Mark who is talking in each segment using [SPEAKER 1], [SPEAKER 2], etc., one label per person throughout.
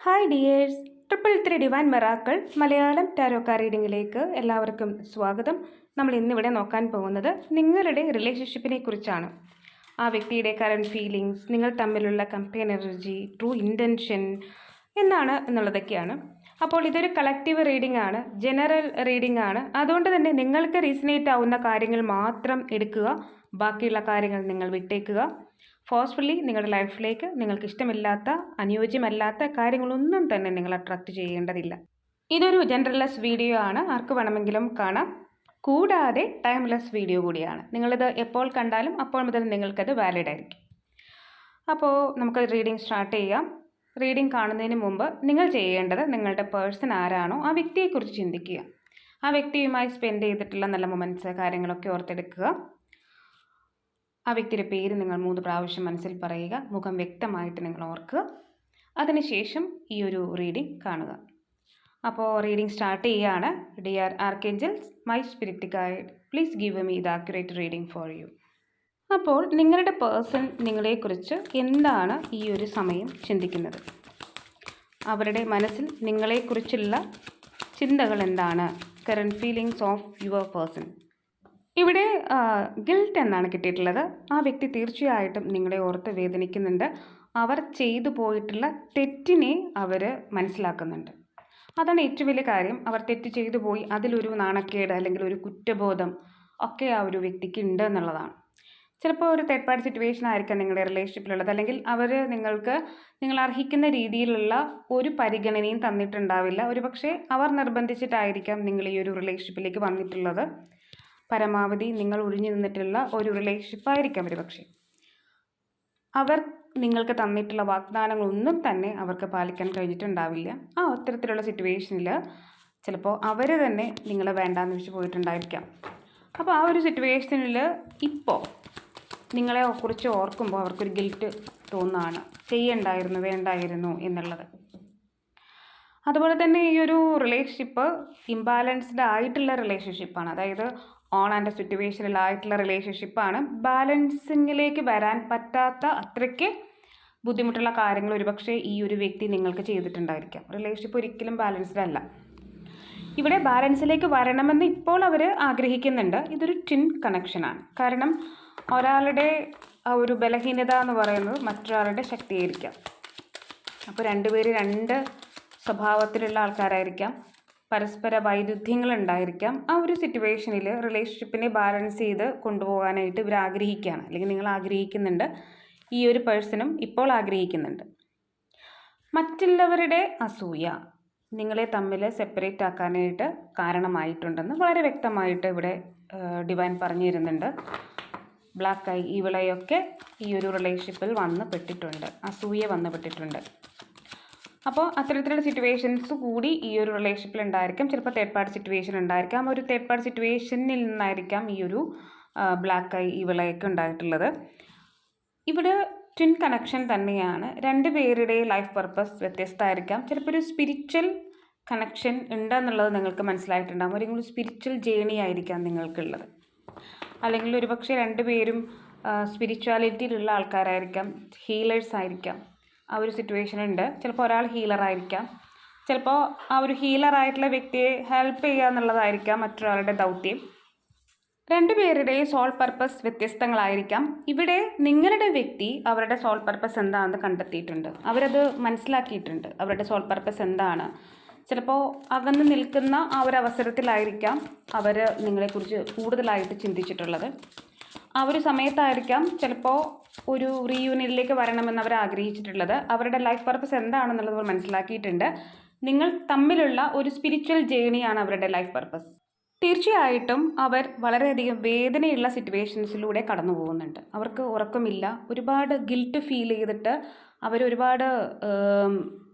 [SPEAKER 1] Hi dears triple three divine miracle Malayalam tarot റീഡിങ്ങിലേക്ക് എല്ലാവർക്കും സ്വാഗതം. നമ്മൾ ഇന്നിവിടെ നോക്കാൻ പോകുന്നത് നിങ്ങളുടെ റിലേഷൻഷിപ്പിനെ കുറിച്ചാണ്. ആ വ്യക്തിയുടെ കറണ്ട് ഫീലിങ്സ് നിങ്ങൾ തമ്മിലുള്ള കമ്പൈൻ എനർജി ട്രൂ ഇന്റൻഷൻ എന്നാണ് എന്നുള്ളതൊക്കെയാണ്. അപ്പോൾ ഇതൊരു കളക്റ്റീവ് റീഡിംഗ് ആണ് ജനറൽ റീഡിംഗ് ആണ്. അതുകൊണ്ട് തന്നെ നിങ്ങൾക്ക് റീസണേറ്റ് ആവുന്ന കാര്യങ്ങൾ മാത്രം എടുക്കുക ബാക്കിയുള്ള കാര്യങ്ങൾ നിങ്ങൾ വിട്ടേക്കുക. ഫോഴ്സ്ഫുള്ളി നിങ്ങളുടെ ലൈഫിലേക്ക് നിങ്ങൾക്ക് ഇഷ്ടമില്ലാത്ത അനുയോജ്യമല്ലാത്ത കാര്യങ്ങളൊന്നും തന്നെ നിങ്ങൾ അട്രാക്റ്റ് ചെയ്യേണ്ടതില്ല. ഇതൊരു ജനറൽലെസ് വീഡിയോ ആണ്. ആർക്ക് വേണമെങ്കിലും കാണാം. കൂടാതെ ടൈംലെസ് വീഡിയോ കൂടിയാണ്. നിങ്ങളിത് എപ്പോൾ കണ്ടാലും അപ്പോൾ മുതൽ നിങ്ങൾക്കത് വാലിഡ് ആയിരിക്കും. അപ്പോൾ നമുക്ക് റീഡിംഗ് സ്റ്റാർട്ട് ചെയ്യാം. റീഡിംഗ് കാണുന്നതിന് മുമ്പ് നിങ്ങൾ ചെയ്യേണ്ടത് നിങ്ങളുടെ പേഴ്സൺ ആരാണോ ആ വ്യക്തിയെക്കുറിച്ച് ചിന്തിക്കുക. ആ വ്യക്തിയുമായി സ്പെൻഡ് ചെയ്തിട്ടുള്ള നല്ല മൊമെന്റ്സ് കാര്യങ്ങളൊക്കെ ഓർത്തെടുക്കുക. ആ വ്യക്തിയുടെ പേര് നിങ്ങൾ മൂന്ന് പ്രാവശ്യം മനസ്സിൽ പറയുക മുഖം വ്യക്തമായിട്ട് നിങ്ങൾ ഓർക്കുക. അതിനുശേഷം ഈ ഒരു റീഡിംഗ് കാണുക. അപ്പോൾ റീഡിംഗ് സ്റ്റാർട്ട് ചെയ്യുകയാണ് dear archangels my spirit guide please give me the accurate reading for you അപ്പോൾ നിങ്ങളുടെ പേഴ്സൺ നിങ്ങളെക്കുറിച്ച് എന്താണ് ഈ ഒരു സമയം ചിന്തിക്കുന്നത്? അവരുടെ മനസ്സിൽ നിങ്ങളെക്കുറിച്ചുള്ള ചിന്തകൾ എന്താണ്? Current feelings of your person ഇവിടെ ഗിൽട്ട് എന്നാണ് കിട്ടിയിട്ടുള്ളത്. ആ വ്യക്തി തീർച്ചയായിട്ടും നിങ്ങളെ ഓർത്ത് വേദനിക്കുന്നുണ്ട്. അവർ ചെയ്തു പോയിട്ടുള്ള തെറ്റിനെ അവർ മനസ്സിലാക്കുന്നുണ്ട്. അതാണ് ഏറ്റവും വലിയ കാര്യം. അവർ തെറ്റ് ചെയ്തു പോയി അതിലൊരു നാണക്കേട് അല്ലെങ്കിൽ ഒരു കുറ്റബോധം ഒക്കെ ആ ഒരു വ്യക്തിക്ക് ഉണ്ട് എന്നുള്ളതാണ്. ചിലപ്പോൾ ഒരു തേർഡ് പാർട്ടി സിറ്റുവേഷൻ ആയിരിക്കാം നിങ്ങളുടെ റിലേഷൻഷിപ്പിലുള്ളത് അല്ലെങ്കിൽ അവർ നിങ്ങൾക്ക് നിങ്ങൾ അർഹിക്കുന്ന രീതിയിലുള്ള ഒരു പരിഗണനയും തന്നിട്ടുണ്ടാവില്ല. ഒരു പക്ഷേ അവർ നിർബന്ധിച്ചിട്ടായിരിക്കാം നിങ്ങൾ ഈ ഒരു റിലേഷൻഷിപ്പിലേക്ക് വന്നിട്ടുള്ളത്. പരമാവധി നിങ്ങൾ ഒഴിഞ്ഞു നിന്നിട്ടുള്ള ഒരു റിലേഷൻഷിപ്പ് ആയിരിക്കാം ഒരു പക്ഷേ അവർ നിങ്ങൾക്ക് തന്നിട്ടുള്ള വാഗ്ദാനങ്ങളൊന്നും തന്നെ അവർക്ക് പാലിക്കാൻ കഴിഞ്ഞിട്ടുണ്ടാവില്ല. ആ അത്തരത്തിലുള്ള സിറ്റുവേഷനിൽ ചിലപ്പോൾ അവർ തന്നെ നിങ്ങളെ വേണ്ടാന്ന് വെച്ച് പോയിട്ടുണ്ടായിരിക്കാം. അപ്പോൾ ആ ഒരു സിറ്റുവേഷനിൽ ഇപ്പോൾ നിങ്ങളെ കുറിച്ച് ഓർക്കുമ്പോൾ അവർക്കൊരു ഗിൽറ്റ് തോന്നാണ്. ചെയ്യണ്ടായിരുന്നു വേണ്ടായിരുന്നു എന്നുള്ളത്. അതുപോലെ തന്നെ ഈ ഒരു റിലേഷൻഷിപ്പ് ഇംബാലൻസ്ഡ് ആയിട്ടുള്ള റിലേഷൻഷിപ്പാണ് അതായത് ഓൺ ആൻഡ് സിറ്റുവേഷനിലായിട്ടുള്ള റിലേഷൻഷിപ്പാണ് ബാലൻസിങ്ങിലേക്ക് വരാൻ പറ്റാത്ത അത്രയ്ക്ക് ബുദ്ധിമുട്ടുള്ള കാര്യങ്ങൾ ഒരുപക്ഷെ ഈ ഒരു വ്യക്തി നിങ്ങൾക്ക് ചെയ്തിട്ടുണ്ടായിരിക്കാം. റിലേഷൻഷിപ്പ് ഒരിക്കലും ബാലൻസ്ഡ് അല്ല. ഇവിടെ ബാലൻസിലേക്ക് വരണമെന്ന് ഇപ്പോൾ അവർ ആഗ്രഹിക്കുന്നുണ്ട്. ഇതൊരു ട്വിൻ കണക്ഷനാണ് കാരണം ഒരാളുടെ ആ ഒരു ബലഹീനത എന്ന് പറയുന്നത് മറ്റൊരാളുടെ ശക്തിയായിരിക്കാം. അപ്പോൾ രണ്ടുപേര് രണ്ട് സ്വഭാവത്തിലുള്ള ആൾക്കാരായിരിക്കാം. പരസ്പര വൈരുദ്ധ്യങ്ങൾ ഉണ്ടായിരിക്കാം ആ ഒരു സിറ്റുവേഷനിൽ റിലേഷൻഷിപ്പിനെ ബാലൻസ് ചെയ്ത് കൊണ്ടുപോകാനായിട്ട് ഇവർ ആഗ്രഹിക്കുകയാണ്. അല്ലെങ്കിൽ നിങ്ങൾ ആഗ്രഹിക്കുന്നുണ്ട്. ഈ ഒരു പേഴ്സണും ഇപ്പോൾ ആഗ്രഹിക്കുന്നുണ്ട്. മറ്റുള്ളവരുടെ അസൂയ നിങ്ങളെ തമ്മിൽ സെപ്പറേറ്റ് ആക്കാനായിട്ട് കാരണമായിട്ടുണ്ടെന്ന് വളരെ വ്യക്തമായിട്ട് ഇവിടെ ഡിവൈൻ പറഞ്ഞു തരുന്നുണ്ട് ബ്ലാക്ക് ഐ ഇവിളയൊക്കെ ഈ ഒരു റിലേഷൻഷിപ്പിൽ വന്ന് പെട്ടിട്ടുണ്ട്. അസൂയ വന്ന് പെട്ടിട്ടുണ്ട്. അപ്പോൾ അത്തരത്തിലുള്ള സിറ്റുവേഷൻസ് കൂടി ഈ ഒരു റിലേഷൻഷിപ്പിൽ ഉണ്ടായിരിക്കാം. ചിലപ്പോൾ തേർഡ് പാർട്ടി സിറ്റുവേഷൻ ഉണ്ടായിരിക്കാം. ഒരു തേർഡ് പാർട്ടി സിറ്റുവേഷനിൽ നിന്നായിരിക്കാം ഈ ഒരു ബ്ലാക്ക് ഐ ഇവിളയൊക്കെ ഉണ്ടായിട്ടുള്ളത്. ഇവിടെ ട്വിൻ കണക്ഷൻ തന്നെയാണ്. രണ്ട് പേരുടെ ലൈഫ് പർപ്പസ് വ്യത്യസ്തമായിരിക്കാം. ചിലപ്പോൾ ഒരു സ്പിരിച്വൽ കണക്ഷൻ ഉണ്ടെന്നുള്ളത് നിങ്ങൾക്ക് മനസ്സിലായിട്ടുണ്ടാകും അല്ലെങ്കിൽ സ്പിരിച്വൽ ജേണി ആയിരിക്കാം നിങ്ങൾക്കുള്ളത്. അല്ലെങ്കിൽ ഒരുപക്ഷെ രണ്ടുപേരും സ്പിരിച്വാലിറ്റിയിലുള്ള ആൾക്കാരായിരിക്കാം. ഹീലേഴ്സ് ആയിരിക്കാം. ആ ഒരു സിറ്റുവേഷൻ ഉണ്ട്. ചിലപ്പോൾ ഒരാൾ ഹീലർ ആയിരിക്കാം. ചിലപ്പോൾ ആ ഒരു ഹീലർ ആയിട്ടുള്ള വ്യക്തിയെ ഹെൽപ്പ് ചെയ്യുക എന്നുള്ളതായിരിക്കാം മറ്റൊരാളുടെ ദൗത്യം. രണ്ടുപേരുടെയും സോൾ പർപ്പസ് വ്യത്യസ്തങ്ങളായിരിക്കാം. ഇവിടെ നിങ്ങളുടെ വ്യക്തി അവരുടെ സോൾ പർപ്പസ് എന്താണെന്ന് കണ്ടെത്തിയിട്ടുണ്ട്. അവരത് മനസ്സിലാക്കിയിട്ടുണ്ട്. അവരുടെ സോൾ പർപ്പസ് എന്താണ്. ചിലപ്പോൾ അകന്ന് നിൽക്കുന്ന ആ ഒരു അവസരത്തിലായിരിക്കാം അവർ നിങ്ങളെക്കുറിച്ച് കൂടുതലായിട്ട് ചിന്തിച്ചിട്ടുള്ളത്. ആ ഒരു സമയത്തായിരിക്കാം ചിലപ്പോൾ ഒരു റീയൂണിയനിലേക്ക് വരണമെന്ന് അവർ ആഗ്രഹിച്ചിട്ടുള്ളത്. അവരുടെ ലൈഫ് പർപ്പസ് എന്താണെന്നുള്ളത് അവർ മനസ്സിലാക്കിയിട്ടുണ്ട്. നിങ്ങൾ തമ്മിലുള്ള ഒരു സ്പിരിച്വൽ ജേണിയാണ് അവരുടെ ലൈഫ് പർപ്പസ് തീർച്ചയായിട്ടും അവർ വളരെയധികം വേദനയുള്ള സിറ്റുവേഷൻസിലൂടെ കടന്നു പോകുന്നുണ്ട്. അവർക്ക് ഉറക്കമില്ല. ഒരുപാട് ഗിൽറ്റ് ഫീൽ ചെയ്തിട്ട് അവർ ഒരുപാട്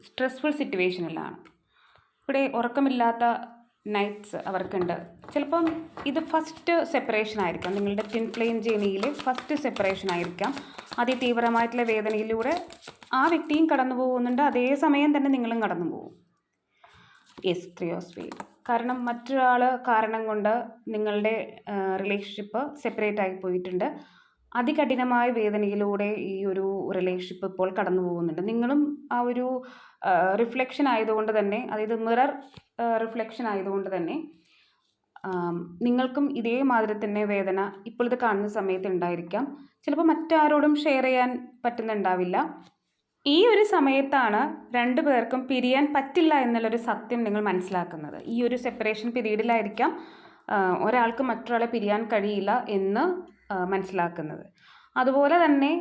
[SPEAKER 1] സ്ട്രെസ്ഫുൾ സിറ്റുവേഷനിലാണ് ഇവിടെ ഉറക്കമില്ലാത്ത നൈറ്റ്സ് അവർക്കുണ്ട്. ചിലപ്പം ഇത് ഫസ്റ്റ് സെപ്പറേഷൻ ആയിരിക്കാം. നിങ്ങളുടെ തിൻ ഫ്ലെയിം ജേണിയിൽ ഫസ്റ്റ് സെപ്പറേഷൻ ആയിരിക്കാം. അതിതീവ്രമായിട്ടുള്ള വേദനയിലൂടെ ആ വ്യക്തിയും കടന്നു പോകുന്നുണ്ട്. അതേസമയം തന്നെ നിങ്ങളും കടന്നു പോകും. യെസ് ത്രിയോസ്ഫീഡ് കാരണം മറ്റൊരാൾ കാരണം കൊണ്ട് നിങ്ങളുടെ റിലേഷൻഷിപ്പ് സെപ്പറേറ്റ് ആയി പോയിട്ടുണ്ട്. അതികഠിനമായ വേദനയിലൂടെ ഈ ഒരു റിലേഷൻഷിപ്പ് ഇപ്പോൾ കടന്നു പോകുന്നുണ്ട്. നിങ്ങളും ആ ഒരു റിഫ്ലക്ഷൻ ആയതുകൊണ്ട് തന്നെ അതായത് മിറർ റിഫ്ലക്ഷൻ ആയതുകൊണ്ട് തന്നെ നിങ്ങൾക്കും ഇതേമാതിരി തന്നെ വേദന ഇപ്പോഴത്തെ കാണുന്ന സമയത്ത് ഉണ്ടായിരിക്കാം. ചിലപ്പോൾ മറ്റാരോടും ഷെയർ ചെയ്യാൻ പറ്റുന്നുണ്ടാവില്ല. ഈ ഒരു സമയത്താണ് രണ്ടു പേർക്കും പിരിയാൻ പറ്റില്ല എന്നുള്ളൊരു സത്യം നിങ്ങൾ മനസ്സിലാക്കുന്നത്. ഈ ഒരു സെപ്പറേഷൻ പീരീഡിലായിരിക്കാം ഒരാൾക്ക് മറ്റൊരാളെ പിരിയാൻ കഴിയില്ല എന്ന് മനസ്സിലാക്കുന്നത്. അതുപോലെ തന്നെ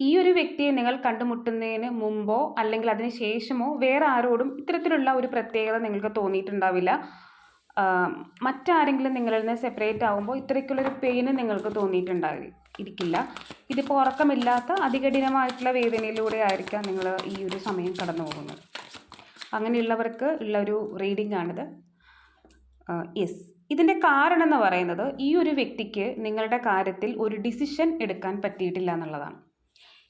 [SPEAKER 1] ഈ ഒരു വ്യക്തിയെ നിങ്ങൾ കണ്ടുമുട്ടുന്നതിന് മുമ്പോ അല്ലെങ്കിൽ അതിന് ശേഷമോ വേറെ ആരോടും ഇത്തരത്തിലുള്ള ഒരു പ്രത്യേകത നിങ്ങൾക്ക് തോന്നിയിട്ടുണ്ടാവില്ല. മറ്റാരെങ്കിലും നിങ്ങളിൽ നിന്ന് സെപ്പറേറ്റ് ആകുമ്പോൾ ഇത്രയ്ക്കുള്ളൊരു പെയിന് നിങ്ങൾക്ക് തോന്നിയിട്ടുണ്ടായി ഇരിക്കില്ല ഇതിപ്പോൾ ഉറക്കമില്ലാത്ത അതികഠിനമായിട്ടുള്ള വേദനയിലൂടെ ആയിരിക്കാം നിങ്ങൾ ഈ ഒരു സമയം കടന്നു പോകുന്നത് അങ്ങനെയുള്ളവർക്ക് ഉള്ള ഒരു റീഡിംഗ് ആണിത്. യെസ് ഇതിന്റെ കാരണം എന്ന് പറയുന്നത് ഈ ഒരു വ്യക്തിക്ക് നിങ്ങളുടെ കാര്യത്തിൽ ഒരു ഡിസിഷൻ എടുക്കാൻ പറ്റിയിട്ടില്ല എന്നുള്ളതാണ്.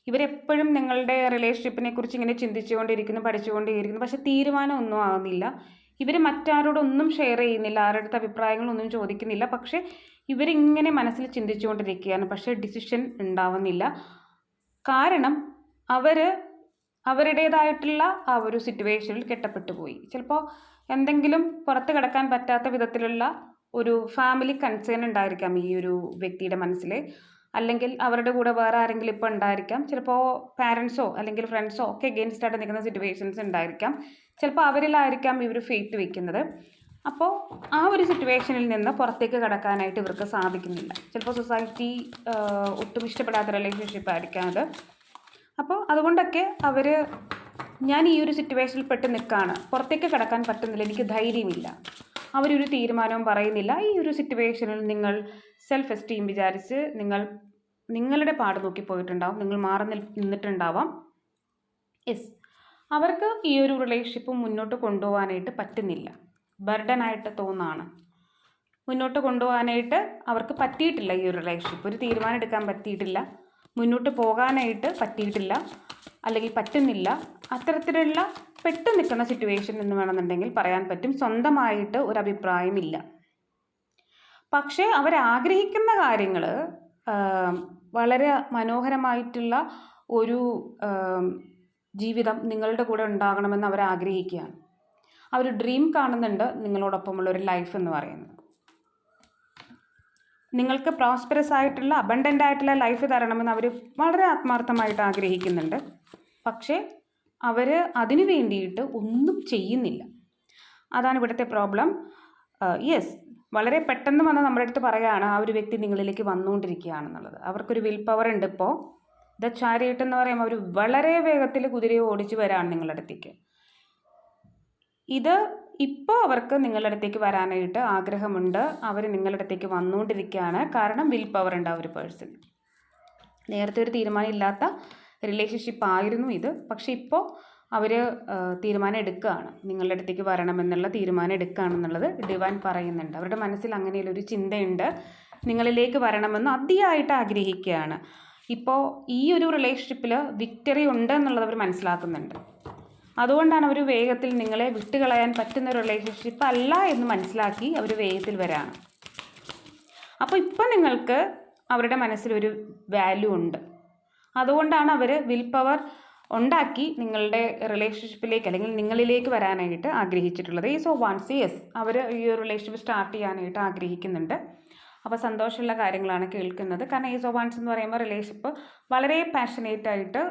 [SPEAKER 1] ഇവരെപ്പോഴും നിങ്ങളുടെ റിലേഷൻഷിപ്പിനെ കുറിച്ച് ഇങ്ങനെ ചിന്തിച്ചുകൊണ്ടിരിക്കുന്നു പഠിച്ചുകൊണ്ടേയിരിക്കുന്നു പക്ഷെ തീരുമാനമൊന്നും ആകുന്നില്ല ഇവർ മറ്റാരോടൊന്നും ഷെയർ ചെയ്യുന്നില്ല. ആരുടെ അടുത്ത് അഭിപ്രായങ്ങളൊന്നും ചോദിക്കുന്നില്ല. പക്ഷേ ഇവരിങ്ങനെ മനസ്സിൽ ചിന്തിച്ചുകൊണ്ടിരിക്കുകയാണ്. പക്ഷേ ഡിസിഷൻ ഉണ്ടാവുന്നില്ല. കാരണം അവർ അവരുടേതായിട്ടുള്ള ആ ഒരു സിറ്റുവേഷനിൽ കെട്ടപ്പെട്ടു പോയി. ചിലപ്പോൾ എന്തെങ്കിലും പുറത്ത് കിടക്കാൻ പറ്റാത്ത വിധത്തിലുള്ള ഒരു ഫാമിലി കൺസേൺ ഉണ്ടായിരിക്കാം ഈ ഒരു വ്യക്തിയുടെ മനസ്സിൽ അല്ലെങ്കിൽ അവരുടെ കൂടെ വേറെ ആരെങ്കിലും ഇപ്പോൾ ഉണ്ടായിരിക്കാം. ചിലപ്പോൾ പാരൻസോ അല്ലെങ്കിൽ ഫ്രണ്ട്സോ ഒക്കെ എഗെയിൻസ്റ്റ് ആയിട്ട് നിൽക്കുന്ന സിറ്റുവേഷൻസ് ഉണ്ടായിരിക്കാം. ചിലപ്പോൾ അവരിലായിരിക്കാം ഇവർ ഫെയ്ത്ത് വയ്ക്കുന്നത് അപ്പോൾ ആ ഒരു സിറ്റുവേഷനിൽ നിന്ന് പുറത്തേക്ക് കടക്കാനായിട്ട് ഇവർക്ക് സാധിക്കുന്നില്ല. ചിലപ്പോൾ സൊസൈറ്റി ഒട്ടും ഇഷ്ടപ്പെടാത്ത റിലേഷൻഷിപ്പ് ആയിരിക്കാം അത്. അപ്പോൾ അതുകൊണ്ടൊക്കെ അവർ ഞാൻ ഈ ഒരു സിറ്റുവേഷനിൽ പെട്ട് നിൽക്കുകയാണ് പുറത്തേക്ക് കടക്കാൻ പറ്റുന്നില്ല. എനിക്ക് ധൈര്യമില്ല. അവരൊരു തീരുമാനവും പറയുന്നില്ല. ഈ ഒരു സിറ്റുവേഷനിൽ നിങ്ങൾ സെൽഫ് എസ്റ്റീം വിചാരിച്ച് നിങ്ങൾ നിങ്ങളുടെ പാട് നോക്കി പോയിട്ടുണ്ടാവും. നിങ്ങൾ മാറി നിന്നിട്ടുണ്ടാവാം. യെസ് അവർക്ക് ഈ ഒരു റിലേഷൻഷിപ്പ് മുന്നോട്ട് കൊണ്ടുപോകാനായിട്ട് പറ്റുന്നില്ല. ബർഡനായിട്ട് തോന്നാണ്. മുന്നോട്ട് കൊണ്ടുപോകാനായിട്ട് അവർക്ക് പറ്റിയിട്ടില്ല ഈ ഒരു റിലേഷൻഷിപ്പ് ഒരു തീരുമാനം എടുക്കാൻ പറ്റിയിട്ടില്ല. മുന്നോട്ട് പോകാനായിട്ട് പറ്റിയിട്ടില്ല. അല്ലെങ്കിൽ പറ്റുന്നില്ല. അത്തരത്തിലുള്ള പെട്ടു നിൽക്കുന്ന സിറ്റുവേഷൻ എന്ന് വേണമെന്നുണ്ടെങ്കിൽ പറയാൻ പറ്റും. സ്വന്തമായിട്ട് ഒരു അഭിപ്രായമില്ല. പക്ഷേ അവരാഗ്രഹിക്കുന്ന കാര്യങ്ങൾ വളരെ മനോഹരമായിട്ടുള്ള ഒരു ജീവിതം നിങ്ങളുടെ കൂടെ ഉണ്ടാകണമെന്ന് അവർ ആഗ്രഹിക്കുകയാണ് അവർ ഡ്രീം കാണുന്നുണ്ട് നിങ്ങളോടൊപ്പമുള്ള ഒരു ലൈഫ് എന്ന് പറയുന്നത്. നിങ്ങൾക്ക് പ്രോസ്പെറസ് ആയിട്ടുള്ള അബണ്ടന്റ് ആയിട്ടുള്ള ലൈഫ് തരണമെന്ന് അവർ വളരെ ആത്മാർത്ഥമായിട്ട് ആഗ്രഹിക്കുന്നുണ്ട്. പക്ഷേ അവർ അതിനു വേണ്ടിയിട്ട് ഒന്നും ചെയ്യുന്നില്ല. അതാണ് ഇവിടുത്തെ പ്രോബ്ലം. യെസ് വളരെ പെട്ടെന്ന് വന്ന് നമ്മുടെ അടുത്ത് പറയുകയാണ് ആ ഒരു വ്യക്തി നിങ്ങളിലേക്ക് വന്നുകൊണ്ടിരിക്കുകയാണെന്നുള്ളത്. അവർക്കൊരു വിൽ പവർ ഉണ്ട് ഇപ്പോൾ ദ ചാരിയറ്റ് എന്ന് പറയുമ്പോൾ അവർ വളരെ വേഗത്തിൽ കുതിരയെ ഓടിച്ച് വരാണ് നിങ്ങളുടെ അടുത്തേക്ക്. ഇത് ഇപ്പോൾ അവർക്ക് നിങ്ങളുടെ അടുത്തേക്ക് വരാനായിട്ട് ആഗ്രഹമുണ്ട്. അവർ നിങ്ങളുടെ അടുത്തേക്ക് വന്നുകൊണ്ടിരിക്കുകയാണ്. കാരണം വിൽ പവർ ഉണ്ട് ആ ഒരു പേഴ്സൺ നേരത്തെ ഒരു തീരുമാനമില്ലാത്ത റിലേഷൻഷിപ്പ് ആയിരുന്നു ഇത്. പക്ഷേ ഇപ്പോൾ അവർ തീരുമാനം എടുക്കുകയാണ്. നിങ്ങളുടെ അടുത്തേക്ക് വരണമെന്നുള്ള തീരുമാനം എടുക്കുകയാണെന്നുള്ളത് ഡിവാൻ പറയുന്നുണ്ട്. അവരുടെ മനസ്സിൽ അങ്ങനെയുള്ള ഒരു ചിന്തയുണ്ട്. നിങ്ങളിലേക്ക് വരണമെന്ന് അതിയായിട്ട് ആഗ്രഹിക്കുകയാണ്. ഇപ്പോൾ ഈ ഒരു റിലേഷൻഷിപ്പിൽ വിക്ടറി ഉണ്ട് എന്നുള്ളത് അവർ മനസ്സിലാക്കുന്നുണ്ട്. അതുകൊണ്ടാണ് അവർ വേഗത്തിൽ നിങ്ങളെ വിട്ടുകളയാൻ പറ്റുന്ന ഒരു റിലേഷൻഷിപ്പ് അല്ല എന്ന് മനസ്സിലാക്കി അവർ വേഗത്തിൽ വരാണ്. അപ്പോൾ ഇപ്പം നിങ്ങൾക്ക് അവരുടെ മനസ്സിലൊരു വാല്യൂ ഉണ്ട്. അതുകൊണ്ടാണ് അവർ വിൽ പവർ ഉണ്ടാക്കി നിങ്ങളുടെ റിലേഷൻഷിപ്പിലേക്ക് അല്ലെങ്കിൽ നിങ്ങളിലേക്ക് വരാനായിട്ട് ആഗ്രഹിച്ചിട്ടുള്ളത്. ഈ സോ വൺസ് യെസ് അവർ ഈ ഒരു റിലേഷൻഷിപ്പ് സ്റ്റാർട്ട് ചെയ്യാനായിട്ട് ആഗ്രഹിക്കുന്നുണ്ട്. അപ്പോൾ സന്തോഷമുള്ള കാര്യങ്ങളാണ് കേൾക്കുന്നത്. കാരണം ഈ സോ വൺസ് എന്ന് പറയുമ്പോൾ റിലേഷൻഷിപ്പ് വളരെ പാഷനേറ്റ് ആയിട്ട്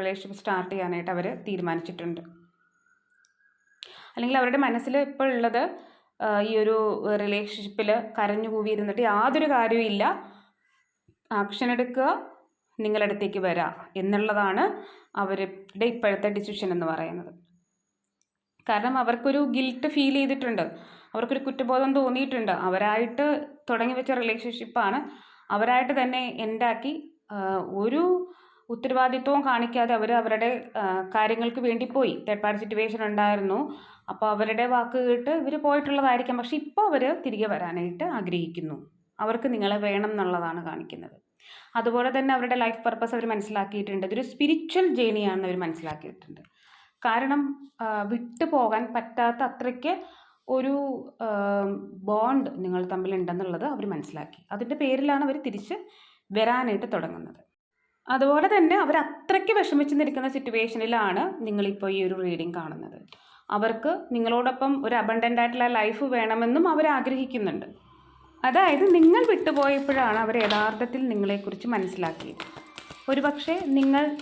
[SPEAKER 1] റിലേഷൻഷിപ്പ് സ്റ്റാർട്ട് ചെയ്യാനായിട്ട് അവർ തീരുമാനിച്ചിട്ടുണ്ട്. അല്ലെങ്കിൽ അവരുടെ മനസ്സിൽ ഇപ്പോൾ ഉള്ളത് ഈ ഒരു റിലേഷൻഷിപ്പിൽ കരഞ്ഞു കൂവിയിരുന്നിട്ട് യാതൊരു കാര്യവും ഇല്ല. ആക്ഷൻ എടുക്കുക നിങ്ങളുടെ അടുത്തേക്ക് വരാം എന്നുള്ളതാണ് അവരുടെ ഇപ്പോഴത്തെ ഡിസിഷൻ എന്ന് പറയുന്നത്. കാരണം അവർക്കൊരു ഗിൽട്ട് ഫീൽ ചെയ്തിട്ടുണ്ട്. അവർക്കൊരു കുറ്റബോധം തോന്നിയിട്ടുണ്ട്. അവരായിട്ട് തുടങ്ങി വെച്ച റിലേഷൻഷിപ്പാണ് അവരായിട്ട് തന്നെ എൻഡാക്കി ഒരു ഉത്തരവാദിത്വവും കാണിക്കാതെ അവർ അവരുടെ കാര്യങ്ങൾക്ക് വേണ്ടി പോയി. തേർഡ് പാർട്ടി സിറ്റുവേഷൻ ഉണ്ടായിരുന്നു. അപ്പോൾ അവരുടെ വാക്ക് കേട്ട് ഇവർ പോയിട്ടുള്ളതായിരിക്കാം. പക്ഷെ ഇപ്പോൾ അവർ തിരികെ വരാനായിട്ട് ആഗ്രഹിക്കുന്നു. അവർക്ക് നിങ്ങളെ വേണം എന്നുള്ളതാണ് കാണിക്കുന്നത്. അതുപോലെ തന്നെ അവരുടെ ലൈഫ് പർപ്പസ് അവർ മനസ്സിലാക്കിയിട്ടുണ്ട്. ഇതൊരു സ്പിരിച്വൽ ജേണിയാണെന്ന് അവർ മനസ്സിലാക്കിയിട്ടുണ്ട്. കാരണം വിട്ടു പോകാൻ പറ്റാത്ത അത്രയ്ക്ക് ഒരു ബോണ്ട് നിങ്ങൾ തമ്മിലുണ്ടെന്നുള്ളത് അവർ മനസ്സിലാക്കി. അതിന്റെ പേരിലാണ് അവർ തിരിച്ച് വരാനായിട്ട് തുടങ്ങുന്നത്. അതുപോലെ തന്നെ അവർ അത്രയ്ക്ക് വിഷമിച്ച് നിൽക്കുന്ന സിറ്റുവേഷനിലാണ് നിങ്ങളിപ്പോൾ ഈ ഒരു റീഡിങ് കാണുന്നത്. അവർക്ക് നിങ്ങളോടൊപ്പം ഒരു അബണ്ടന്റ് ആയിട്ടുള്ള ലൈഫ് വേണമെന്നും അവർ ആഗ്രഹിക്കുന്നുണ്ട്. അതായത് നിങ്ങൾ വിട്ടുപോയപ്പോഴാണ് അവർ യഥാർത്ഥത്തിൽ നിങ്ങളെക്കുറിച്ച് മനസ്സിലാക്കിയത്. ഒരുപക്ഷെ നിങ്ങൾ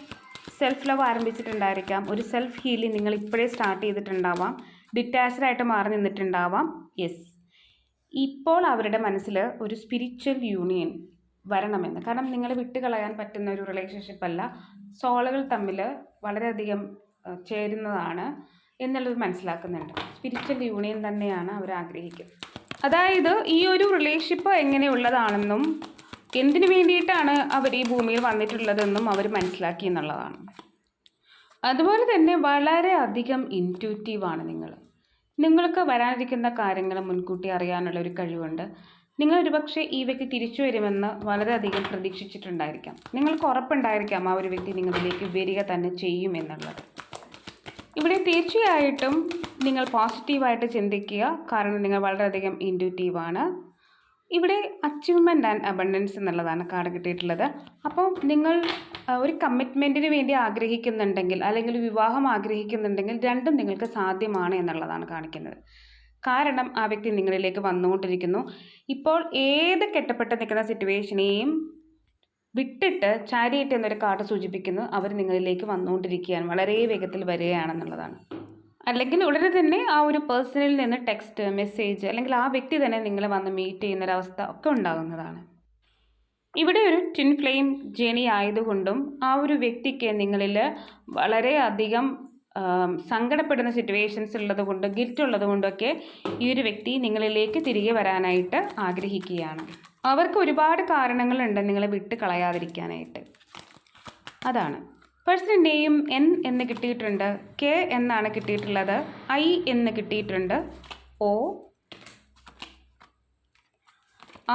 [SPEAKER 1] സെൽഫ് ലവ് ആരംഭിച്ചിട്ടുണ്ടായിരിക്കാം. ഒരു സെൽഫ് ഹീലിംഗ് നിങ്ങൾ ഇപ്പോഴേ സ്റ്റാർട്ട് ചെയ്തിട്ടുണ്ടാവാം. ഡിറ്റാച്ച്ഡായിട്ട് മാറി നിന്നിട്ടുണ്ടാവാം. യെസ് ഇപ്പോൾ അവരുടെ മനസ്സിൽ ഒരു സ്പിരിച്വൽ യൂണിയൻ വരണമെന്ന്. കാരണം നിങ്ങൾ വിട്ടുകളയാൻ പറ്റുന്ന ഒരു റിലേഷൻഷിപ്പ് അല്ല. സോളുകൾ തമ്മിൽ വളരെയധികം ചേരുന്നതാണ് എന്നുള്ളത് മനസ്സിലാക്കുന്നുണ്ട്. സ്പിരിച്വൽ യൂണിയൻ തന്നെയാണ് അവർ ആഗ്രഹിക്കുന്നത്. അതായത് ഈ ഒരു റിലേഷൻഷിപ്പ് എങ്ങനെയുള്ളതാണെന്നും എന്തിനു വേണ്ടിയിട്ടാണ് അവർ ഈ ഭൂമിയിൽ വന്നിട്ടുള്ളതെന്നും അവർ മനസ്സിലാക്കി എന്നുള്ളതാണ്. അതുപോലെ തന്നെ വളരെ അധികം ഇന്റ്യൂറ്റീവാണ് നിങ്ങൾ. നിങ്ങൾക്ക് വരാനിരിക്കുന്ന കാര്യങ്ങൾ മുൻകൂട്ടി അറിയാനുള്ള ഒരു കഴിവുണ്ട്. നിങ്ങൾ ഒരുപക്ഷെ ഈ വ്യക്തി തിരിച്ചു വരുമെന്ന് വളരെയധികം പ്രതീക്ഷിച്ചിട്ടുണ്ടായിരിക്കാം. നിങ്ങൾക്ക് ഉറപ്പുണ്ടായിരിക്കാം ആ ഒരു വ്യക്തി നിങ്ങളിലേക്ക് വരിക തന്നെ ചെയ്യും എന്നുള്ളത്. ഇവിടെ തീർച്ചയായിട്ടും നിങ്ങൾ പോസിറ്റീവായിട്ട് ചിന്തിക്കുക. കാരണം നിങ്ങൾ വളരെയധികം ഇൻഡ്യൂറ്റീവാണ് ഇവിടെ അച്ചീവ്മെന്റ് ആൻഡ് അബണ്ടൻസ് എന്നുള്ളതാണ് കാർഡ് കിട്ടിയിട്ടുള്ളത്. അപ്പോൾ നിങ്ങൾ ഒരു കമ്മിറ്റ്മെന്റിന് വേണ്ടി ആഗ്രഹിക്കുന്നുണ്ടെങ്കിൽ അല്ലെങ്കിൽ വിവാഹം ആഗ്രഹിക്കുന്നുണ്ടെങ്കിൽ രണ്ടും നിങ്ങൾക്ക് സാധ്യമാണ് എന്നുള്ളതാണ് കാണിക്കുന്നത്. കാരണം ആ വ്യക്തി നിങ്ങളിലേക്ക് വന്നുകൊണ്ടിരിക്കുന്നു. ഇപ്പോൾ ഏത് കെട്ടപ്പെട്ട് നിൽക്കുന്ന സിറ്റുവേഷനെയും വിട്ടിട്ട് ചാരിയിട്ട് എന്നൊരു കാർഡ് സൂചിപ്പിക്കുന്നു. അവർ നിങ്ങളിലേക്ക് വന്നുകൊണ്ടിരിക്കുകയാണ്. വളരെ വേഗത്തിൽ വരികയാണെന്നുള്ളതാണ്. അല്ലെങ്കിൽ ഉടനെ തന്നെ ആ ഒരു പേഴ്സണിൽ നിന്ന് ടെക്സ്റ്റ് മെസ്സേജ് അല്ലെങ്കിൽ ആ വ്യക്തി തന്നെ നിങ്ങളെ വന്ന് മീറ്റ് ചെയ്യുന്നൊരവസ്ഥ ഒക്കെ ഉണ്ടാകുന്നതാണ്. ഇവിടെ ഒരു ട്വിൻ ഫ്ലെയിം ജേണി ആയതുകൊണ്ടും ആ ഒരു വ്യക്തിക്ക് നിങ്ങളിൽ വളരെയധികം സങ്കടപ്പെടുന്ന സിറ്റുവേഷൻസ് ഉള്ളത് കൊണ്ട് ഗിൽറ്റ് ഉള്ളത് കൊണ്ടൊക്കെ ഈ ഒരു വ്യക്തി നിങ്ങളിലേക്ക് തിരികെ വരാനായിട്ട് ആഗ്രഹിക്കുകയാണ്. അവർക്ക് ഒരുപാട് കാരണങ്ങളുണ്ട് നിങ്ങളെ വിട്ട് കളയാതിരിക്കാനായിട്ട്. അതാണ്. പേഴ്സണൽ നെയിം എൻ എന്ന് കിട്ടിയിട്ടുണ്ട് കെ എന്നാണ് കിട്ടിയിട്ടുള്ളത് ഐ എന്ന് കിട്ടിയിട്ടുണ്ട് ഒ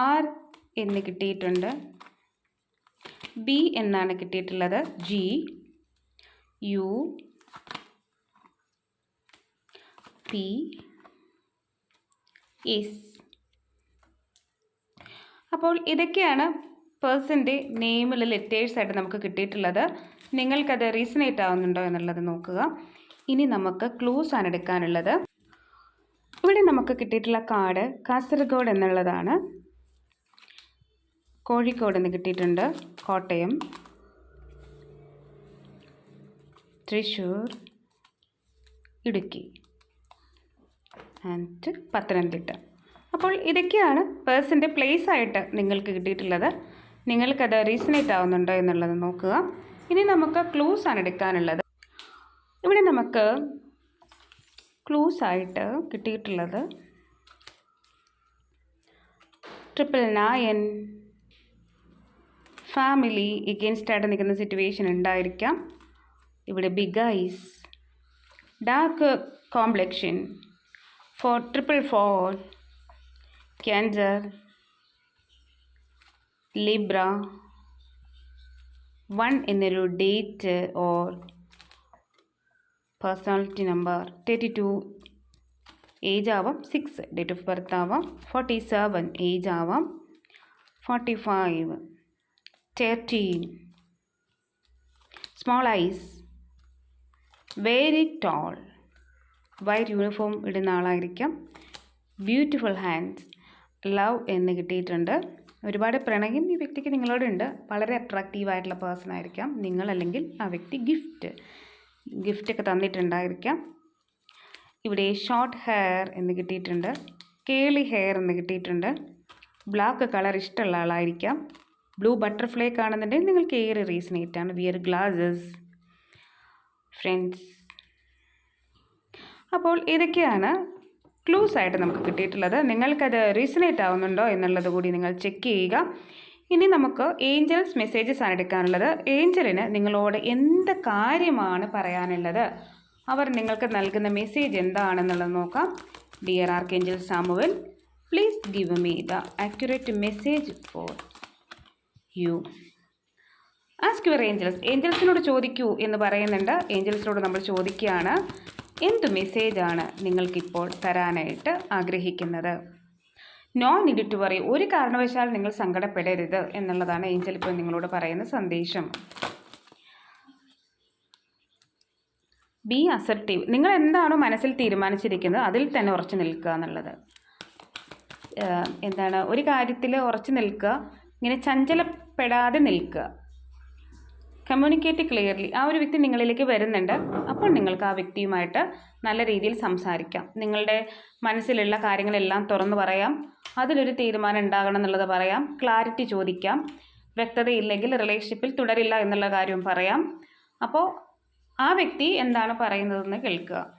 [SPEAKER 1] ആർ എന്ന് കിട്ടിയിട്ടുണ്ട് ബി എന്നാണ് കിട്ടിയിട്ടുള്ളത് ജി യു പി എസ്. അപ്പോൾ ഇതൊക്കെയാണ് പേഴ്സന്റെ നെയിമിൽ ലെറ്റേഴ്സായിട്ട് നമുക്ക് കിട്ടിയിട്ടുള്ളത്. നിങ്ങൾക്കത് റീസണേറ്റ് ആവുന്നുണ്ടോ എന്നുള്ളത് നോക്കുക. ഇനി നമുക്ക് ക്ലൂസ് ആണ് എടുക്കാനുള്ളത്. ഇവിടെ നമുക്ക് കിട്ടിയിട്ടുള്ള കാർഡ് കാസർഗോഡ് എന്നുള്ളതാണ്. കോഴിക്കോട് എന്ന് കിട്ടിയിട്ടുണ്ട്. കോട്ടയം. തൃശ്ശൂർ. ഇടുക്കി. ആൻഡ് പത്തനംതിട്ട. അപ്പോൾ ഇതൊക്കെയാണ് പേഴ്സിന്റെ പ്ലേസ് ആയിട്ട് നിങ്ങൾക്ക് കിട്ടിയിട്ടുള്ളത്. നിങ്ങൾക്കത് റീസണേറ്റ് ആവുന്നുണ്ടോ എന്നുള്ളത് നോക്കുക. ഇനി നമുക്ക് ക്ലൂസ് ആണ് എടുക്കാനുള്ളത്. ഇവിടെ നമുക്ക് ക്ലൂസ് ആയിട്ട് കിട്ടിയിട്ടുള്ളത്. ട്രിപ്പിൾ നയൻ ഫാമിലി എഗെയിൻസ്റ്റ് ആയിട്ട് നിൽക്കുന്ന സിറ്റുവേഷൻ ഉണ്ടായിരിക്കാം. ഇവിടെ big eyes dark complexion four triple four cancer Libra one എന്നൊരു date or personality number thirty two age ആവാം സിക്സ് ഡേറ്റ് ഓഫ് ബർത്ത് ആവാം ഫോർട്ടി സെവൻ ഏജ് ആവാം forty five thirteen small eyes very tall white uniform ഇടുന്ന ആളായിരിക്കാം. Beautiful hands love എന്ന് കിട്ടിയിട്ടുണ്ട്. ഒരുപാട് പ്രണയം ഈ വ്യക്തിക്ക് നിങ്ങളോടുണ്ട്. വളരെ അട്രാക്റ്റീവ് ആയിട്ടുള്ള പേഴ്സൺ ആയിരിക്കാം. നിങ്ങൾ അല്ലെങ്കിൽ ആ വ്യക്തി ഗിഫ്റ്റ് ഗിഫ്റ്റൊക്കെ തന്നിട്ടുണ്ടായിരിക്കാം. ഇവിടെ ഷോർട്ട് ഹെയർ എന്ന് കിട്ടിയിട്ടുണ്ട്. കേളി ഹെയർ എന്ന് കിട്ടിയിട്ടുണ്ട്. ബ്ലാക്ക് കളർ ഇഷ്ടമുള്ള ആളായിരിക്കാം. ബ്ലൂ ബട്ടർഫ്ലൈ കാണുന്നുണ്ടെങ്കിൽ നിങ്ങൾക്ക് ഏറെ റീസണേറ്റ് ആണ്. വിയർ ഗ്ലാസസ് ഫ്രണ്ട്സ് അപ്പോൾ ഇതൊക്കെയാണ് ക്ലൂസ് ആയിട്ട് നമുക്ക് കിട്ടിയിട്ടുള്ളത്. നിങ്ങൾക്കത് റീസണേറ്റ് ആവുന്നുണ്ടോ എന്നുള്ളത് കൂടി നിങ്ങൾ ചെക്ക് ചെയ്യുക. ഇനി നമുക്ക് ഏഞ്ചൽസ് മെസ്സേജസ് ആണ് എടുക്കാനുള്ളത്. ഏഞ്ചലിന് നിങ്ങളോട് എന്ത് കാര്യമാണ് പറയാനുള്ളത്? അവർ നിങ്ങൾക്ക് നൽകുന്ന മെസ്സേജ് എന്താണെന്നുള്ളത് നോക്കാം. Dear archangel Samuel please give me the accurate message for you ask your angels ഏഞ്ചൽസിനോട് ചോദിക്കൂ എന്ന് പറയുന്നുണ്ട്. ഏഞ്ചൽസിനോട് നമ്മൾ ചോദിക്കുകയാണ്. എന്ത് മെസ്സേജാണ് നിങ്ങൾക്കിപ്പോൾ തരാനായിട്ട് ആഗ്രഹിക്കുന്നത്? നോ ടു വറി ഒരു കാരണവശാൽ നിങ്ങൾ സങ്കടപ്പെടരുത് എന്നുള്ളതാണ് ഏഞ്ചൽ ഇപ്പോൾ നിങ്ങളോട് പറയുന്ന സന്ദേശം. ബി അസർട്ടീവ് നിങ്ങൾ എന്താണോ മനസ്സിൽ തീരുമാനിച്ചിരിക്കുന്നത് അതിൽ തന്നെ ഉറച്ചു നിൽക്കുക എന്നുള്ളത്. എന്താണ്? ഒരു കാര്യത്തിൽ ഉറച്ചു നിൽക്കുക ഇങ്ങനെ ചഞ്ചലപ്പെടാതെ നിൽക്കുക. കമ്മ്യൂണിക്കേറ്റ് ക്ലിയർലി ആ ഒരു വ്യക്തി നിങ്ങളിലേക്ക് വരുന്നുണ്ട്. അപ്പോൾ നിങ്ങൾക്ക് ആ വ്യക്തിയുമായിട്ട് നല്ല രീതിയിൽ സംസാരിക്കാം. നിങ്ങളുടെ മനസ്സിലുള്ള കാര്യങ്ങളെല്ലാം തുറന്നു പറയാം. അതിലൊരു തീരുമാനം ഉണ്ടാകണം എന്നുള്ളത് പറയാം. ക്ലാരിറ്റി ചോദിക്കാം. വ്യക്തതയില്ലെങ്കിൽ റിലേഷൻഷിപ്പിൽ തുടരില്ല എന്നുള്ള കാര്യവും പറയാം. അപ്പോൾ ആ വ്യക്തി എന്താണ് പറയുന്നതെന്ന് കേൾക്കുക.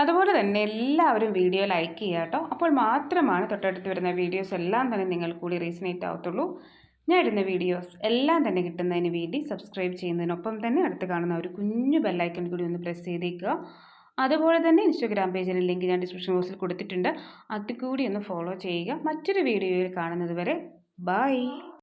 [SPEAKER 1] അതുപോലെ തന്നെ എല്ലാവരും വീഡിയോ ലൈക്ക് ചെയ്യുക കേട്ടോ. അപ്പോൾ മാത്രമാണ് തൊട്ടടുത്ത് വരുന്ന വീഡിയോസ് എല്ലാം തന്നെ നിങ്ങൾ കൂടി റീസണേറ്റ് ആവത്തുള്ളൂ. ഞാൻ ഇടുന്ന വീഡിയോസ് എല്ലാം തന്നെ കിട്ടുന്നതിന് വേണ്ടി സബ്സ്ക്രൈബ് ചെയ്യുന്നതിനൊപ്പം തന്നെ അടുത്ത് കാണുന്ന ഒരു കുഞ്ഞു ബെല്ലൈക്കൺ കൂടി ഒന്ന് പ്രസ് ചെയ്തേക്കുക. അതുപോലെ തന്നെ ഇൻസ്റ്റഗ്രാം പേജിന് ലിങ്ക് ഞാൻ ഡിസ്ക്രിപ്ഷൻ ബോക്സിൽ കൊടുത്തിട്ടുണ്ട്. അതുകൂടി ഒന്ന് ഫോളോ ചെയ്യുക. മറ്റൊരു വീഡിയോയിൽ കാണുന്നത് വരെ ബൈ